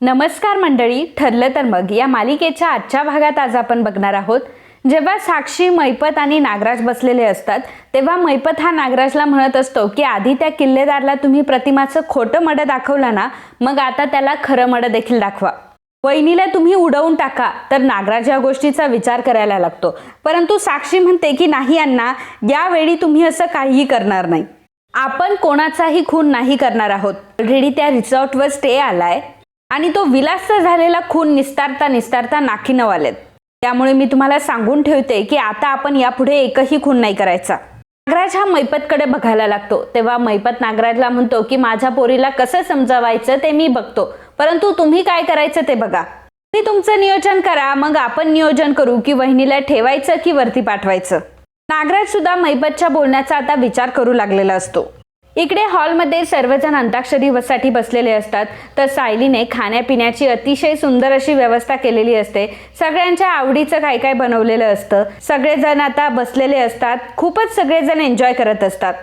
नमस्कार मंडळी ठरलं तर मग. या मालिकेच्या आजच्या भागात आज आपण बघणार आहोत जेव्हा साक्षी मैपत आणि नागराज बसलेले असतात तेव्हा मैपत हा नागराजला म्हणत असतो की आधी त्या किल्लेदारला तुम्ही प्रतिमाचं खोटं मडं दाखवलं ना मग आता त्याला खरं मडं देखील दाखवा. वहिनीला तुम्ही उडवून टाका. तर नागराज या गोष्टीचा विचार करायला लागतो. परंतु साक्षी म्हणते की नाही अण्णा यावेळी तुम्ही असं काहीही करणार नाही. आपण कोणाचाही खून नाही करणार आहोत. ऑलरेडी त्या रिसॉर्टवर स्टे आलाय. आणि तो विलास्त झालेला खून निस्तारता निस्तारता नाकीनव आलेत त्यामुळे मी तुम्हाला सांगून ठेवते की आता आपण यापुढे एकही खून नाही करायचा. नागराज हा मैपतकडे बघायला लागतो. तेव्हा मैपत नागराजला म्हणतो की माझ्या पोरीला कसं समजावायचं ते मी बघतो. परंतु तुम्ही काय करायचं ते बघा. तुम्ही तुमचं नियोजन करा मग आपण नियोजन करू की वहिनीला ठेवायचं की वरती पाठवायचं. नागराज सुद्धा मैपतच्या बोलण्याचा आता विचार करू लागलेला असतो. इकडे हॉलमध्ये सर्वजण अंताक्षरीसाठी बसलेले असतात. तर सायलीने खाण्यापिण्याची अतिशय सुंदर अशी व्यवस्था केलेली असते. सगळ्यांच्या आवडीचं काय काय बनवलेलं असतं. सगळेजण आता बसलेले असतात. खूपच सगळेजण एन्जॉय करत असतात.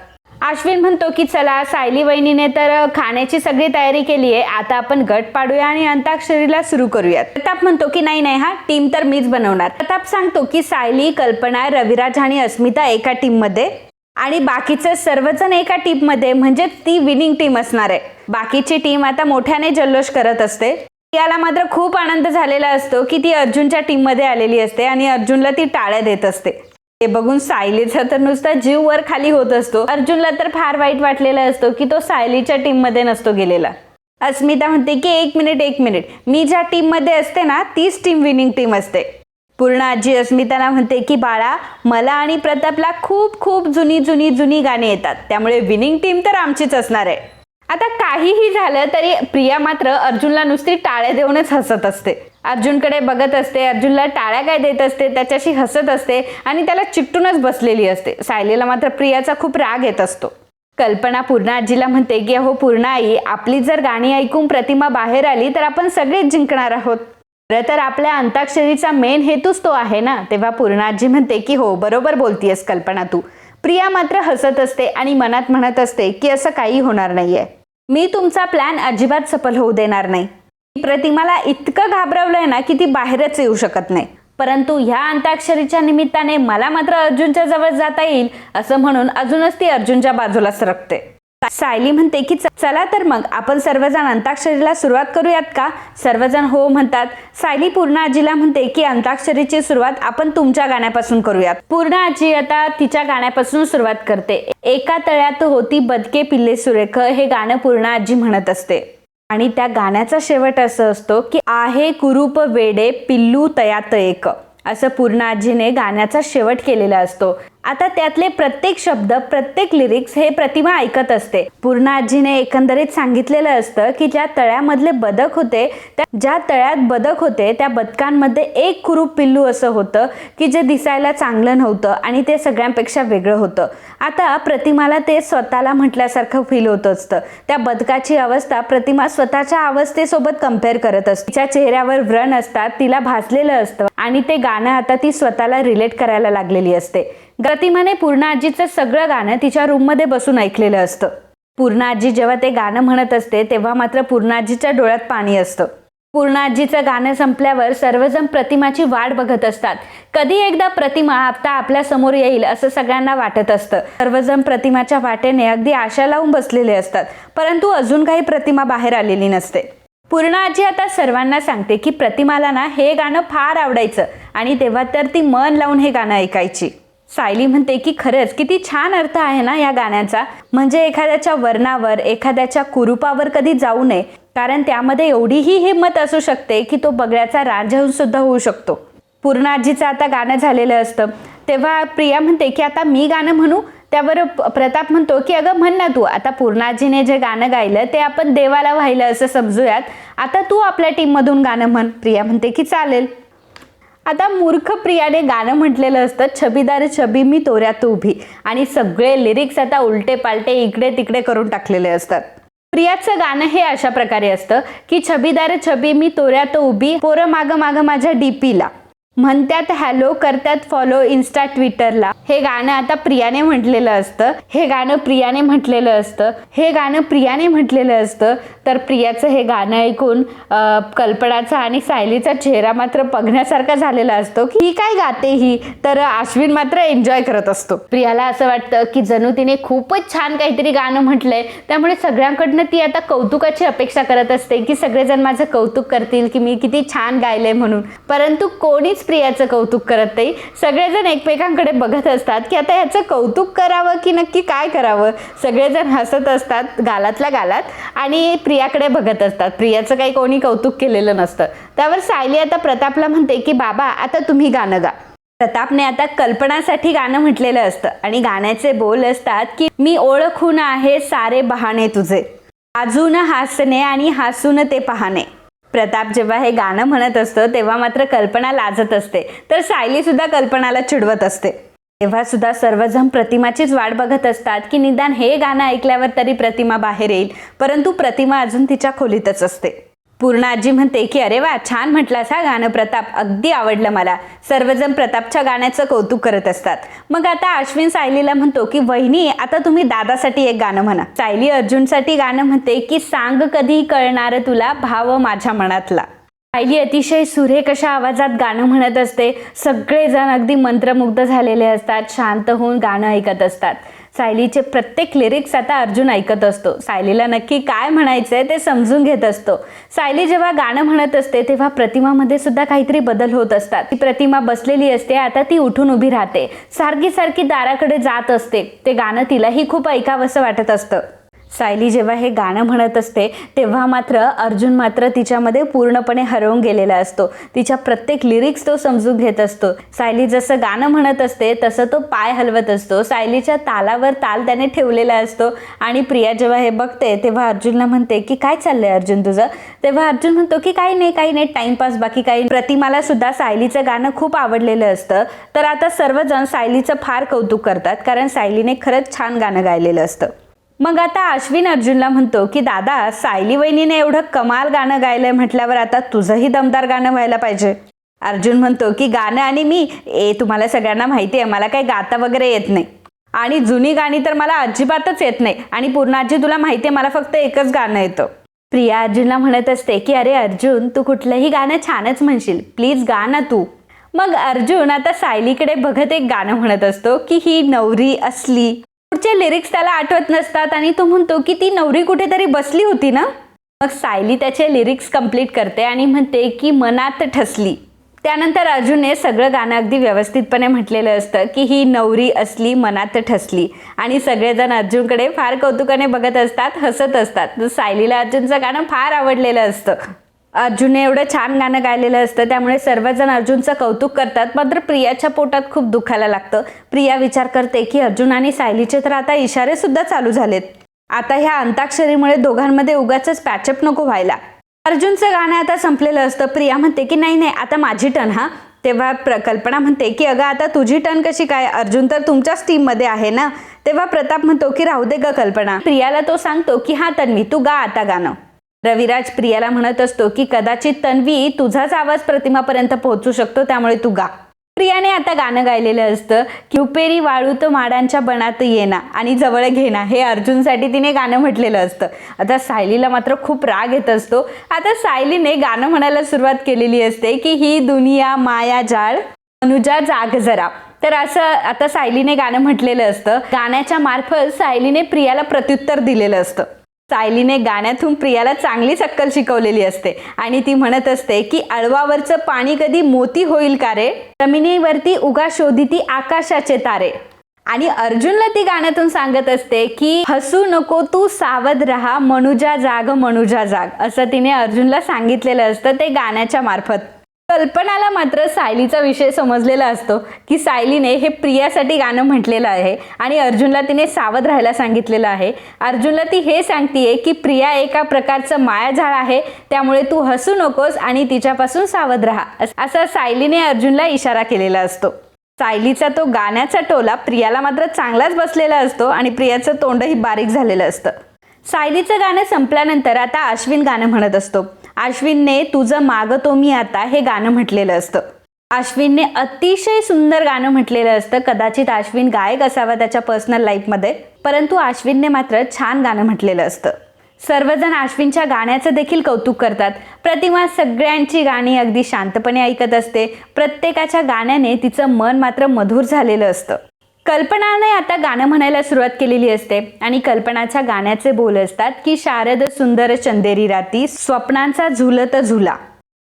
अश्विन म्हणतो की चला सायली वहिनीने तर खाण्याची सगळी तयारी केली आहे. आता आपण गट पाडूया आणि अंताक्षरीला सुरू करूयात. प्रताप म्हणतो की नाही नाही हा टीम तर मीच बनवणार. प्रताप सांगतो की सायली कल्पना रविराज आणि अस्मिता एका टीममध्ये आणि बाकीचे सर्वजण एका टीममध्ये म्हणजे ती विनिंग टीम असणार आहे. बाकीची टीम आता मोठ्याने जल्लोष करत असते. याला मात्र खूप आनंद झालेला असतो की ती अर्जुनच्या टीममध्ये आलेली असते आणि अर्जुनला ती टाळ्या देत असते. ते बघून सायलीचा तर नुसता जीव वर खाली होत असतो. अर्जुनला तर फार वाईट वाटलेला असतो की तो सायलीच्या टीममध्ये नसतो गेलेला. अस्मिता म्हणते की एक मिनिट एक मिनिट मी ज्या टीममध्ये असते ना तीच टीम विनिंग टीम असते. पूर्ण आजी अस्मिताला म्हणते की बाळा मला आणि प्रतापला खूप खूप जुनी जुनी जुनी गाणी येतात. त्यामुळे विनिंग टीम तर आमचीच असणार आहे. आता काहीही झालं तरी प्रिया मात्र अर्जुनला नुसती टाळ्या देऊनच हसत असते. अर्जुनकडे बघत असते अर्जुनला टाळ्या काय देत असते त्याच्याशी हसत असते आणि त्याला चिकटूनच बसलेली असते. सायलीला मात्र प्रियाचा खूप राग येत असतो. कल्पना पूर्णा आजीला म्हणते की अहो पूर्णा आई आपली जर गाणी ऐकून प्रतिमा बाहेर आली तर आपण सगळेच जिंकणार आहोत. खरं तर आपल्या अंताक्षरीचा मेन हेतूच तो आहे ना? तेव्हा पूर्णाजी म्हणते की हो बरोबर बोलतीयस कल्पना तू. प्रिया मात्र हसत असते आणि मनात म्हणत असते की असं काही होणार नाहीये. मी तुमचा प्लॅन अजिबात सफल होऊ देणार नाही. प्रतिमाला इतकं घाबरवलंय ना की ती बाहेरच येऊ शकत नाही. परंतु ह्या अंताक्षरीच्या निमित्ताने मला मात्र अर्जुनच्या जवळ जाता येईल असं म्हणून अजूनच ती अर्जुनच्या बाजूला सरकते. सायली म्हणते की चला तर मग आपण सर्वजण अंताक्षरीला सुरुवात करूयात का? सर्वजण हो म्हणतात. सायली पूर्ण आजीला म्हणते की अंताक्षरीची सुरुवात आपण तुमच्या गाण्यापासून करूयात. पूर्ण आजी आता तिच्या गाण्यापासून सुरुवात करते. एका तळ्यात होती बदके पिल्ले सुरेख हे गाणं पूर्ण आजी म्हणत असते. आणि त्या गाण्याचा शेवट असं असतो की आहे कुरूप वेडे पिल्लू तयात एक असं पूर्ण आजीने गाण्याचा शेवट केलेला असतो. आता त्यातले प्रत्येक शब्द प्रत्येक लिरिक्स हे प्रतिमा ऐकत असते. पूर्ण आजीने एकंदरीत सांगितलेलं असतं की ज्या तळ्यामधले बदक होते त्या ज्या तळ्यात बदक होते त्या बदकांमध्ये एक कुरूप पिल्लू असं होतं की जे दिसायला चांगलं नव्हतं आणि ते सगळ्यांपेक्षा वेगळं होतं. आता प्रतिमाला ते स्वतःला म्हटल्यासारखं फील होत असतं. त्या बदकाची अवस्था प्रतिमा स्वतःच्या अवस्थेसोबत कंपेअर करत असते. तिच्या चेहऱ्यावर व्रण असतात तिला भासलेलं असतं आणि ते गाणं आता ती स्वतःला रिलेट करायला लागलेली असते. प्रतिमाने पूर्ण आजीचं सगळं गाणं तिच्या रूममध्ये बसून ऐकलेलं असतं. पूर्ण आजी जेव्हा ते गाणं म्हणत असते तेव्हा मात्र पूर्ण आजीच्या डोळ्यात पाणी असतं. पूर्ण आजीचं गाणं संपल्यावर सर्वजण प्रतिमाची वाट बघत असतात. कधी एकदा प्रतिमा आता आपल्यासमोर येईल असं सगळ्यांना वाटत असतं. सर्वजण प्रतिमाच्या वाटेने अगदी आशा लावून बसलेले असतात परंतु अजून काही प्रतिमा बाहेर आलेली नसते. पूर्ण आजी आता सर्वांना सांगते की प्रतिमाला ना हे गाणं फार आवडायचं आणि तेव्हा तर ती मन लावून हे गाणं ऐकायची. सायली म्हणते की खरंच किती छान अर्थ आहे ना या गाण्याचा. म्हणजे एखाद्याच्या वर्णावर एखाद्याच्या कुरूपावर कधी जाऊ नये. कारण त्यामध्ये एवढीही हिंमत असू शकते की तो बगड्याचा राजा सुद्धा होऊ शकतो. पूर्णाजीचं आता गाणं झालेलं असतं. तेव्हा प्रिया म्हणते की आता मी गाणं म्हणू? त्यावर प्रताप म्हणतो की अगं म्हण ना तू. आता पूर्णाजीने जे गाणं गायलं ते आपण देवाला वाहिलं असं समजूयात. आता तू आपल्या टीममधून गाणं म्हण. प्रिया म्हणते की चालेल. आता मूर्ख प्रियाने गाणं म्हटलेलं असतं छबीदार छबी मी तोऱ्यात उभी. आणि सगळे लिरिक्स आता उलटे पालटे इकडे तिकडे करून टाकलेले असतात. प्रियाचं गाणं हे अशा प्रकारे असतं की छबीदार छबी मी तोऱ्यात उभी पोरं माग माग माझ्या डीपीला म्हणतात हॅलो करतात फॉलो इन्स्टा ट्विटरला हे गाणं आता प्रियाने म्हटलेलं असतं. हे गाणं प्रियाने म्हटलेलं असतं. हे गाणं प्रियाने म्हटलेलं असतं. तर प्रियाचं हे गाणं ऐकून कल्पनाचा आणि सायलीचा चेहरा मात्र बघण्यासारखा झालेला असतो की ही काय गाते ही? तर आश्विन मात्र एन्जॉय करत असतो. प्रियाला असं वाटतं की जणू तिने खूपच छान काहीतरी गाणं म्हटलंय. त्यामुळे सगळ्यांकडनं ती आता कौतुकाची अपेक्षा करत असते की सगळेजण माझं कौतुक करतील की मी किती छान गायलंय म्हणून. परंतु कोणीच प्रियाचं कौतुक करत नाही सगळेजण एकमेकांकडे बघत असतात की आता ह्याचं कौतुक करावं की नक्की काय करावं? सगळेजण हसत असतात गालातल्या गालात आणि प्रियाकडे बघत असतात. प्रियाचं काही कोणी कौतुक केलेलं नसतं. त्यावर सायली आता प्रतापला म्हणते की बाबा आता तुम्ही गाणं गा. प्रतापने आता कल्पनासाठी गाणं म्हटलेलं असतं आणि गाण्याचे बोल असतात की मी ओळखून आहे सारे बहाणे तुझे. अजून हसणे आणि हसून ते पाहणे. प्रताप जेव्हा हे गाणं म्हणत असतं तेव्हा मात्र कल्पना लाजत असते. तर सायली सुद्धा कल्पनाला चिडवत असते. तेव्हा सुद्धा सर्वजण प्रतिमाचीच वाट बघत असतात की निदान हे गाणं ऐकल्यावर तरी प्रतिमा बाहेर येईल परंतु प्रतिमा अजून तिच्या खोलीतच असते. पूर्ण आजी म्हणते की अरे वा छान म्हटलास हा गाणं प्रताप. अगदी आवडलं मला. सर्वजण प्रतापच्या गाण्याचं कौतुक करत असतात. मग आता अश्विन सायलीला म्हणतो की वहिनी आता तुम्ही दादासाठी एक गाणं म्हणा. सायली अर्जुनसाठी गाणं म्हणते की सांग कधी कळणार तुला भाव माझ्या मनातला. सायली अतिशय सुरेख अशा आवाजात गाणं म्हणत असते. सगळेजण अगदी मंत्रमुग्ध झालेले असतात शांत होऊन गाणं ऐकत असतात. सायलीचे प्रत्येक लिरिक्स आता अर्जुन ऐकत असतो. सायलीला नक्की काय म्हणायचंय ते समजून घेत असतो. सायली जेव्हा गाणं म्हणत असते तेव्हा प्रतिमामध्ये सुद्धा काहीतरी बदल होत असतात. ती प्रतिमा बसलेली असते आता ती उठून उभी राहते. सारखी सारखी दाराकडे जात असते. ते गाणं तिलाही खूप ऐकावंसं वाटत असतं. सायली जेव्हा हे गाणं म्हणत असते तेव्हा मात्र अर्जुन मात्र तिच्यामध्ये पूर्णपणे हरवून गेलेला असतो. तिच्या प्रत्येक लिरिक्स तो समजून घेत असतो. सायली जसं गाणं म्हणत असते तसं तो पाय हलवत असतो. सायलीच्या तालावर ताल त्याने ठेवलेला असतो. आणि प्रिया जेव्हा हे बघते तेव्हा अर्जुनला म्हणते की काय चाललंय अर्जुन तुझं? तेव्हा अर्जुन म्हणतो की काही नाही काही नाही टाइमपास बाकी काही प्रतिमाला सुद्धा सायलीचं गाणं खूप आवडलेलं असतं. तर आता सर्वजण सायलीचं फार कौतुक करतात कारण सायलीने खरंच छान गाणं गायलेलं असतं. मग आता अश्विन अर्जुनला म्हणतो की दादा सायली वहिनीने एवढं कमाल गाणं गायलंय म्हटल्यावर आता तुझंही दमदार गाणं व्हायला पाहिजे. अर्जुन म्हणतो की गाणं आणि मी ए तुम्हाला सगळ्यांना माहिती आहे मला काही गाता वगैरे येत नाही. आणि जुनी गाणी तर मला अजिबातच येत नाही. आणि पूर्णाजी तुला माहिती आहे मला फक्त एकच गाणं येतं. प्रिया अर्जुनला म्हणत असते की अरे अर्जुन तू कुठलंही गाणं छानच म्हणशील. प्लीज गा ना तू. मग अर्जुन आता सायलीकडे बघत एक गाणं म्हणत असतो की ही नवरी असली. पुढचे लिरिक्स त्याला आठवत नसतात आणि तो म्हणतो की ती नवरी कुठेतरी बसली होती ना? मग सायली त्याचे लिरिक्स कंप्लीट करते आणि म्हणते की मनात ठसली. त्यानंतर अर्जुनने सगळं गाणं अगदी व्यवस्थितपणे म्हटलेलं असतं की ही नवरी असली मनात ठसली. आणि सगळेजण अर्जुनकडे फार कौतुकाने बघत असतात हसत असतात. सायलीला अर्जुनचं गाणं फार आवडलेलं असतं. अर्जुनने एवढं छान गाणं गायलेलं असतं त्यामुळे सर्वजण अर्जुनचं कौतुक करतात. मात्र प्रियाच्या पोटात खूप दुखायला लागतं. प्रिया विचार करते की अर्जुन आणि सायलीचे तर आता इशारे सुद्धा चालू झालेत. आता ह्या अंताक्षरीमुळे दोघांमध्ये उगाच पॅचअप नको व्हायला. अर्जुनचं गाणं आता संपलेलं असतं. प्रिया म्हणते की नाही नाही आता माझी टर्न हा. तेव्हा प्रकल्पना म्हणते की अगं आता तुझी टर्न कशी काय? अर्जुन तर तुमच्याच टीममध्ये आहे ना? तेव्हा प्रताप म्हणतो की राहू दे ग कल्पना. प्रियाला तो सांगतो की हा तन्वी तू गा आता गाणं. रविराज प्रियाला म्हणत असतो की कदाचित तन्वी तुझाच आवाज प्रतिमापर्यंत पोहोचू शकतो त्यामुळे तू गा. प्रियाने आता गाणं गायलेलं असतं की उपेरी तर माडांच्या बनात येना आणि जवळ घेणं हे अर्जुनसाठी तिने गाणं म्हटलेलं असतं. आता सायलीला मात्र खूप राग येत असतो. आता सायलीने गाणं म्हणायला सुरुवात केलेली असते की ही दुनिया माया जाळ अनुजा जाग जरा. तर असं आता सायलीने गाणं म्हटलेलं असतं. गाण्याच्या मार्फत सायलीने प्रियाला प्रत्युत्तर दिलेलं असतं. सायलीने गाण्यातून प्रियाला चांगली सक्कल शिकवलेली असते आणि ती म्हणत असते की अळवावरचं पाणी कधी मोती होईल का रे? जमिनीवरती उगा शोधिती आकाशाचे तारे. आणि अर्जुनला ती गाण्यातून सांगत असते की हसू नको तू सावध राहा मनुजा जाग मनुजा जाग. असं तिने अर्जुनला सांगितलेलं असतं ते गाण्याच्या मार्फत. कल्पनाला मात्र सायलीचा विषय समजलेला असतो की सायलीने हे प्रियासाठी गाणं म्हटलेलं आहे आणि अर्जुनला तिने सावध राहायला सांगितलेलं आहे. अर्जुनला ती हे सांगतीये की प्रिया एका प्रकारचं मायाझाळ आहे त्यामुळे तू हसू नकोस आणि तिच्यापासून सावध राहा असा सायलीने अर्जुनला इशारा केलेला असतो. सायलीचा तो गाण्याचा टोला प्रियाला मात्र चांगलाच बसलेला असतो आणि प्रियाचं तोंडही बारीक झालेलं असतं. सायलीचं गाणं संपल्यानंतर आता अश्विन गाणं म्हणत असतो. अश्विनने तुझं मागतो मी आता हे गाणं म्हटलेलं असतं. अश्विनने अतिशय सुंदर गाणं म्हटलेलं असतं. कदाचित अश्विन गायक असावा त्याच्या पर्सनल लाईफमध्ये परंतु अश्विनने मात्र छान गाणं म्हटलेलं असतं. सर्वजण अश्विनच्या गाण्याचं देखील कौतुक करतात. प्रतिमा सगळ्यांची गाणी अगदी शांतपणे ऐकत असते. प्रत्येकाच्या गाण्याने तिचं मन मात्र मधुर झालेलं असतं. कल्पनाने आता गाणं म्हणायला सुरुवात केलेली असते. आणि कल्पनाच्या गाण्याचे बोल असतात की शारद सुंदर चंदेरी राती स्वप्नांचा झुलत झुला.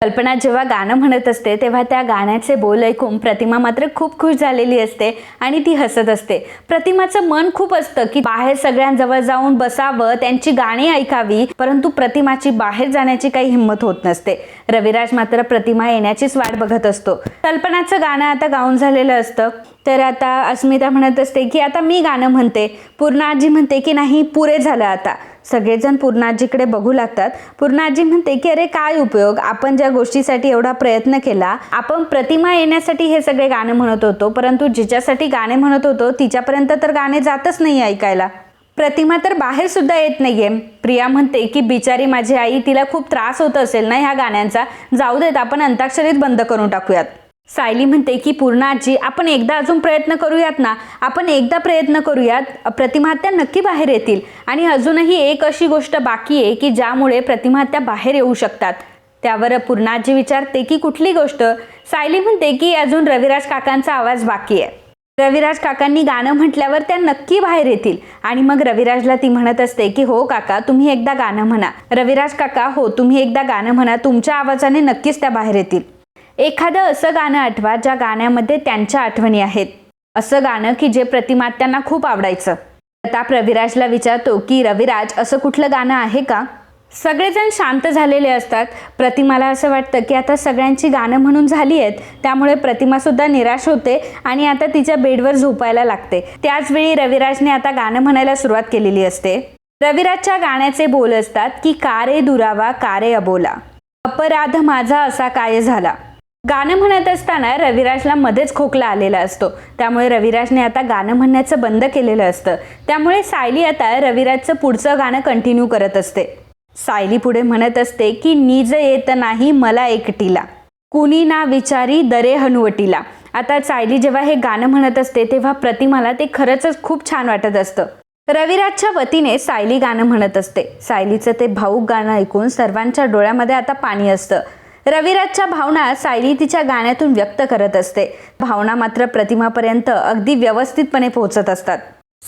कल्पना जेव्हा गाणं म्हणत असते तेव्हा त्या गाण्याचे बोल ऐकून प्रतिमा मात्र खूप खुश झालेली असते आणि ती हसत असते. प्रतिमाचं मन खूप असतं की बाहेर सगळ्यांजवळ जाऊन बसावं त्यांची गाणी ऐकावी परंतु प्रतिमाची बाहेर जाण्याची काही हिंमत होत नसते. रविराज मात्र प्रतिमा येण्याचीच वाट बघत असतो. कल्पनाचं गाणं आता गाऊन झालेलं असतं. तर आता अस्मिता म्हणत असते की आता मी गाणं म्हणते. पूर्णाजी म्हणते की नाही पुरे झालं आता. सगळेजण पूर्णाजीकडे बघू लागतात. पूर्णाजी म्हणते की अरे काय उपयोग? आपण ज्या गोष्टीसाठी एवढा प्रयत्न केला आपण प्रतिमा येण्यासाठी हे सगळे गाणे म्हणत होतो परंतु जिच्यासाठी गाणे म्हणत होतो तिच्यापर्यंत तर गाणे जातच नाही ऐकायला. प्रतिमा तर बाहेर सुद्धा येत नाहीये. प्रिया म्हणते की बिचारी माझी आई तिला खूप त्रास होत असेल ना ह्या गाण्यांचा. जाऊ देत आपण अंताक्षरीत बंद करून टाकूयात. सायली म्हणते की पूर्णाजी आपण एकदा अजून प्रयत्न करूयात ना. आपण एकदा प्रयत्न करूयात प्रतिमाहत्या नक्की बाहेर येतील. आणि अजूनही एक अशी गोष्ट बाकी आहे की ज्यामुळे प्रतिमाहत्या बाहेर येऊ शकतात. त्यावर पूर्णाजी विचारते की कुठली गोष्ट? सायली म्हणते की अजून रविराज काकांचा आवाज बाकी आहे. रविराज काकांनी गाणं म्हटल्यावर त्या नक्की बाहेर येतील. आणि मग रविराजला ती म्हणत असते की हो काका तुम्ही एकदा गाणं म्हणा. रविराज काका हो तुम्ही एकदा गाणं म्हणा. तुमच्या आवाजाने नक्कीच त्या बाहेर येतील. एखादं असं गाणं आठवा ज्या गाण्यामध्ये त्यांच्या आठवणी आहेत. असं गाणं की जे प्रतिमात्यांना खूप आवडायचं. प्रताप रविराजला विचारतो की रविराज असं कुठलं गाणं आहे का? सगळेजण शांत झालेले असतात. प्रतिमाला असं वाटतं की आता सगळ्यांची गाणं म्हणून झाली आहेत. त्यामुळे प्रतिमासुद्धा निराश होते आणि आता तिच्या बेडवर झोपायला लागते. त्याचवेळी रविराजने आता गाणं म्हणायला सुरुवात केलेली असते. रविराजच्या गाण्याचे बोल असतात की कारे दुरावा कारे अबोला? अपराध माझा असा काय झाला? गाणं म्हणत असताना रविराजला मध्येच खोकला आलेला असतो. त्यामुळे रविराजने आता गाणं म्हणण्याचं बंद केलेलं असतं. त्यामुळे सायली आता रविराजचं पुढचं गाणं कंटिन्यू करत असते. सायली पुढे म्हणत असते की निज येत नाही मला एकटीला. कुणी ना विचारी दरे हनुवटीला. आता सायली जेव्हा हे गाणं म्हणत असते तेव्हा प्रतिमाला ते खरंच खूप छान वाटत असतं. रविराजच्या वतीने सायली गाणं म्हणत असते. सायलीचं ते भाऊक गाणं ऐकून सर्वांच्या डोळ्यामध्ये आता पाणी असतं. रविराजच्या भावना सायली तिच्या गाण्यातून व्यक्त करत असते. भावना मात्र प्रतिमापर्यंत अगदी व्यवस्थितपणे पोहोचत असतात.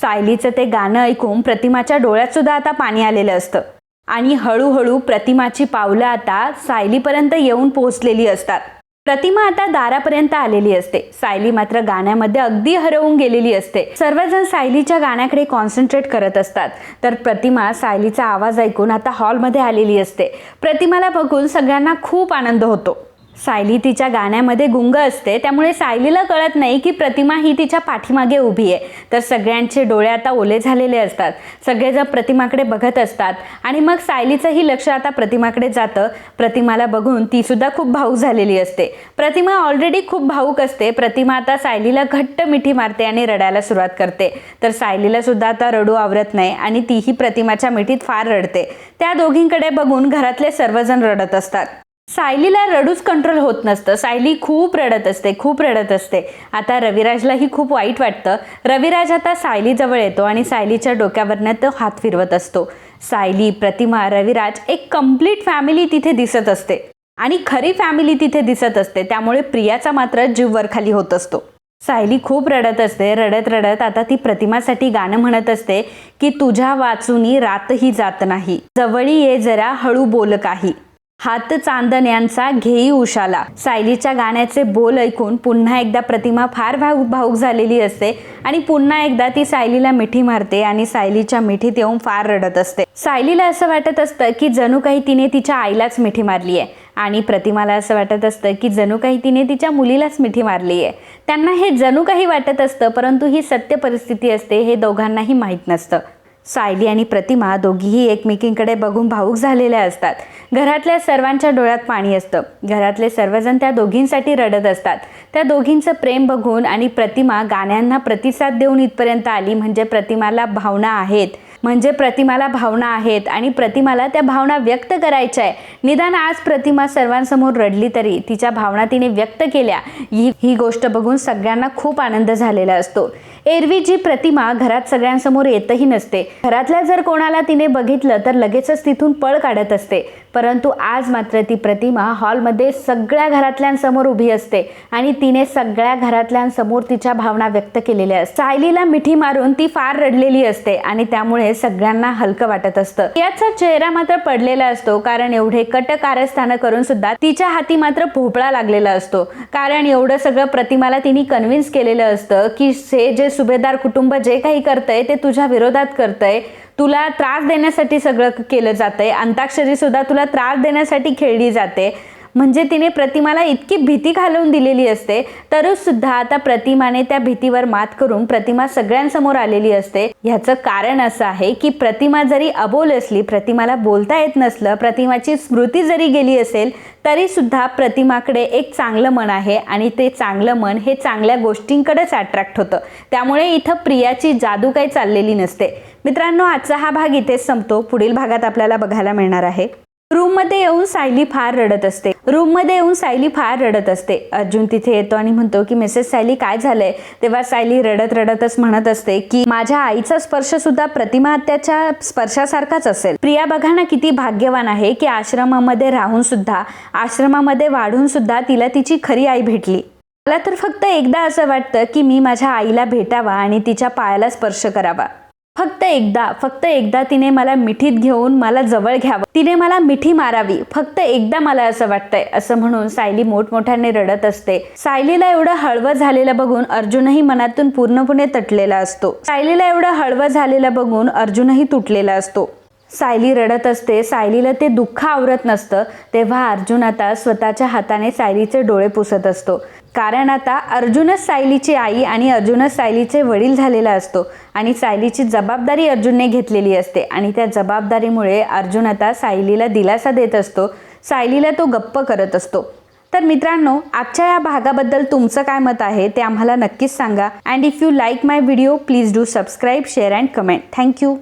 सायलीचं ते गाणं ऐकून प्रतिमाच्या डोळ्यात सुद्धा आता पाणी आलेलं असतं. आणि हळूहळू प्रतिमाची पावलं आता सायलीपर्यंत येऊन पोहोचलेली असतात. प्रतिमा आता दारापर्यंत आलेली असते. सायली मात्र गाण्यामध्ये अगदी हरवून गेलेली असते. सर्वजण सायलीच्या गाण्याकडे कॉन्सन्ट्रेट करत असतात. तर प्रतिमा सायलीचा आवाज ऐकून आता हॉलमध्ये आलेली असते. प्रतिमाला बघून सगळ्यांना खूप आनंद होतो. सायली तिच्या गाण्यामध्ये गुंग असते त्यामुळे सायलीला कळत नाही की प्रतिमा ही तिच्या पाठीमागे उभी आहे. तर सगळ्यांचे डोळे आता ओले झालेले असतात. सगळेजण प्रतिमाकडे बघत असतात आणि मग सायलीचंही लक्ष आता प्रतिमाकडे जातं. प्रतिमाला बघून तीसुद्धा खूप भाऊक झालेली असते. प्रतिमा ऑलरेडी खूप भाऊक असते. प्रतिमा आता सायलीला घट्ट मिठी मारते आणि रडायला सुरुवात करते. तर सायलीला सुद्धा आता रडू आवरत नाही आणि तीही प्रतिमाच्या मिठीत फार रडते. त्या दोघींकडे बघून घरातले सर्वजण रडत असतात. सायलीला रडूच कंट्रोल होत नसतं. सायली खूप रडत असते खूप रडत असते. आता रविराजलाही खूप वाईट वाटतं. रविराज आता सायलीजवळ येतो आणि सायलीच्या डोक्यावरनं तो हात फिरवत असतो. सायली प्रतिमा रविराज एक कंप्लीट फॅमिली तिथे दिसत असते. आणि खरी फॅमिली तिथे दिसत असते. त्यामुळे प्रियाचा मात्र जीव वरखाली होत असतो. सायली खूप रडत असते. रडत रडत आता ती प्रतिमासाठी गाणं म्हणत असते की तुझ्या वाचूनी रातही जात नाही. जवळी ये जरा हळू बोल काही. हात चांदण्यांचा घेई उशाला. सायलीच्या गाण्याचे बोल ऐकून पुन्हा एकदा प्रतिमा फार भाऊ भाऊक झालेली असते आणि पुन्हा एकदा ती सायलीला मिठी मारते आणि सायलीच्या मिठीत येऊन फार रडत असते. सायलीला असं वाटत असतं की जणू काही तिने तिच्या आईलाच मिठी मारली आहे आणि प्रतिमाला असं वाटत असतं की जणू काही तिने तिच्या मुलीलाच मिठी मारली आहे. त्यांना हे जणू काही वाटत असतं परंतु ही सत्य परिस्थिती असते हे दोघांनाही माहीत नसतं. सायली आणि प्रतिमा दोघीही एकमेकींकडे बघून भाऊक झालेल्या असतात. घरातल्या सर्वांच्या डोळ्यात पाणी असतं. घरातले सर्वजण त्या दोघींसाठी रडत असतात. त्या दोघींचं प्रेम बघून आणि प्रतिमा गाण्यांना प्रतिसाद देऊन इथपर्यंत आली म्हणजे प्रतिमाला भावना आहेत. म्हणजे प्रतिमाला भावना आहेत आणि प्रतिमाला त्या भावना व्यक्त करायच्या आहे. निदान आज प्रतिमा सर्वांसमोर रडली तरी तिच्या भावना तिने व्यक्त केल्या. ही ही गोष्ट बघून सगळ्यांना खूप आनंद झालेला असतो. एरवी जी प्रतिमा घरात सगळ्यांसमोर येतही नसते. घरातल्या जर कोणाला तिने बघितलं तर लगेचच तिथून पळ काढत असते. परंतु आज मात्र ती प्रतिमा हॉलमध्ये सगळ्या घरातल्यांसमोर उभी असते आणि तिने सगळ्या घरातल्यांसमोर तिच्या भावना व्यक्त केलेल्या असतात. सायलीला मिठी मारून ती फार रडलेली असते आणि त्यामुळे सगळ्यांना हलकं वाटत असतं. याचा चेहरा मात्र पडलेला असतो कारण एवढे कट कारस्थानं करून सुद्धा तिच्या हाती मात्र भोपळा लागलेला असतो. कारण एवढं सगळं प्रतिमाला तिने कन्व्हिन्स केलेलं असतं की हे जे सुभेदार कुटुंब जे काही करतंय ते तुझ्या विरोधात करतंय. तुला त्रास देण्यासाठी सगळं केलं जातंय. अंताक्षरी सुद्धा तुला त्रास देण्यासाठी खेळली जाते. म्हणजे तिने प्रतिमाला इतकी भीती घालवून दिलेली असते तरीसुद्धा आता प्रतिमाने त्या भीतीवर मात करून प्रतिमा सगळ्यांसमोर आलेली असते. ह्याचं कारण असं आहे की प्रतिमा जरी अबोल असली प्रतिमाला बोलता येत नसलं प्रतिमाची स्मृती जरी गेली असेल तरी सुद्धा प्रतिमाकडे एक चांगलं मन आहे आणि ते चांगलं मन हे चांगल्या गोष्टींकडेच अट्रॅक्ट होतं. त्यामुळे इथं प्रियाची जादू काही चाललेली नसते. मित्रांनो आजचा हा भाग इथेच संपतो. पुढील भागात आपल्याला बघायला मिळणार आहे. रूममध्ये येऊन सायली फार रडत असते. रूममध्ये येऊन सायली फार रडत असते. अर्जुन तिथे येतो आणि म्हणतो की मिसेस सायली काय झालंय? तेव्हा सायली रडत रडतच म्हणत असते की माझ्या आईचा स्पर्श सुद्धा प्रतिमा आत्याच्या स्पर्शासारखाच असेल. प्रिया बघा ना किती भाग्यवान आहे की आश्रमामध्ये राहून सुद्धा आश्रमामध्ये वाढून सुद्धा तिला तिची खरी आई भेटली. मला तर फक्त एकदा असं वाटतं की मी माझ्या आईला भेटावा आणि तिच्या पायाला स्पर्श करावा. फक्त एकदा फक्त एकदा तिने मला मिठीत घेऊन मला जवळ घ्यावं. तिने मला मिठी मारावी. फक्त एकदा मला असं वाटतंय. असं म्हणून सायली मोठमोठ्याने रडत असते. सायलीला एवढं हळवं झालेलं बघून अर्जुनही मनातून पूर्णपणे तटलेला असतो. सायलीला एवढं हळवं झालेलं बघून अर्जुनही तुटलेला असतो. सायली रडत असते. सायलीला ते दुःख आवरत नसतं. तेव्हा अर्जुन आता स्वतःच्या हाताने सायलीचे डोळे पुसत असतो. कारण आता अर्जुनच सायलीची आई आणि अर्जुनच सायलीचे वडील झालेला असतो आणि सायलीची जबाबदारी अर्जुनने घेतलेली असते आणि त्या जबाबदारीमुळे अर्जुन आता सायलीला दिलासा देत असतो. सायलीला तो गप्प करत असतो. तर मित्रांनो आजच्या या भागाबद्दल तुमचं काय मत आहे ते आम्हाला नक्कीच सांगा. And if you like my video please do subscribe share and comment thank you